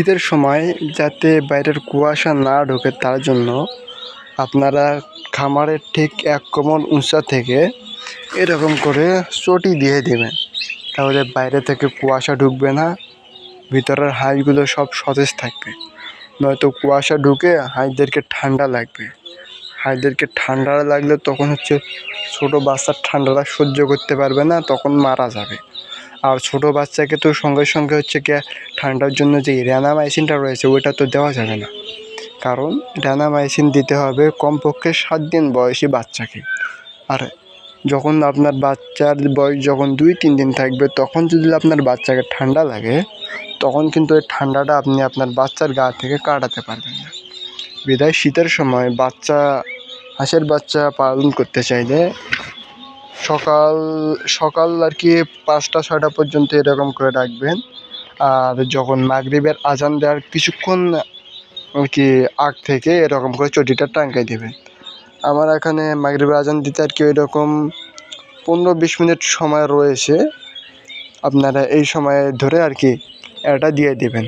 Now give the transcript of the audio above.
শীতের সময় যাতে বাইরের কুয়াশা না ঢোকে, তার জন্য আপনারা খামারের ঠিক এক কোমর উঁচা থেকে এরকম করে চটি দিয়ে দেবেন। তাহলে বাইরে থেকে কুয়াশা ঢুকবে না, ভিতরের হাঁসগুলো সব সতেজ থাকবে। নয়তো কুয়াশা ঢুকে হাঁসদেরকে ঠান্ডা লাগবে। হাঁসদেরকে ঠান্ডা লাগলে তখন হচ্ছে ছোটো বাচ্চার ঠান্ডাটা সহ্য করতে পারবে না, তখন মারা যাবে। আর ছোটো বাচ্চাকে তো সঙ্গে সঙ্গে হচ্ছে গিয়ে ঠান্ডার জন্য যে র্যানামাইসিনটা রয়েছে, ওইটা তো দেওয়া যাবে না। কারণ র্যানামাইসিন দিতে হবে কমপক্ষে সাত দিন বয়সী বাচ্চাকে। আর যখন আপনার বাচ্চার বয়স যখন দুই, তিন দিন থাকবে, তখন যদি আপনার বাচ্চাকে ঠান্ডা লাগে, তখন কিন্তু ওই ঠান্ডাটা আপনি আপনার বাচ্চার গা থেকে কাটাতে পারবেন না। বিদায় শীতের সময় বাচ্চা, হাঁসের বাচ্চা পালন করতে চাইলে সকাল সকাল আর কি পাঁচটা, ছয়টা পর্যন্ত এরকম করে রাখবেন। আর যখন মাগরিবের আজান দেওয়ার কিছুক্ষণ আর কি আগ থেকে এরকম করে চটিটা টাঙ্গাই দেবেন। আমার এখানে মাগরিবের আজান দিতে আর কি ওইরকম পনেরো বিশ মিনিট সময় রয়েছে। আপনারা এই সময় ধরে আর কি এটা দিয়ে দেবেন।